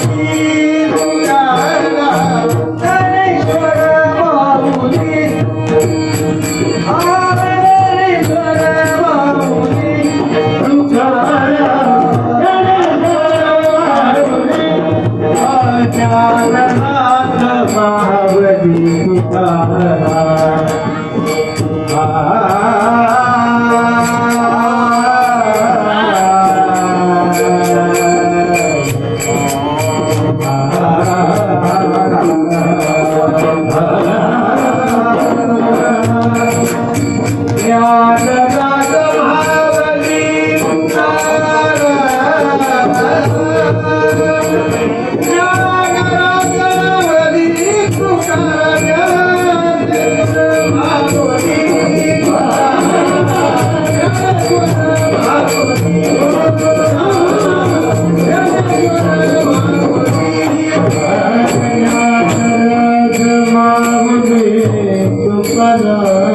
शिवधारा शनैश्वर बाहुनी तू आरे रे गोर बाहुनी तुकारिया रे गोर बाहुनी ज्ञाननाथ فلا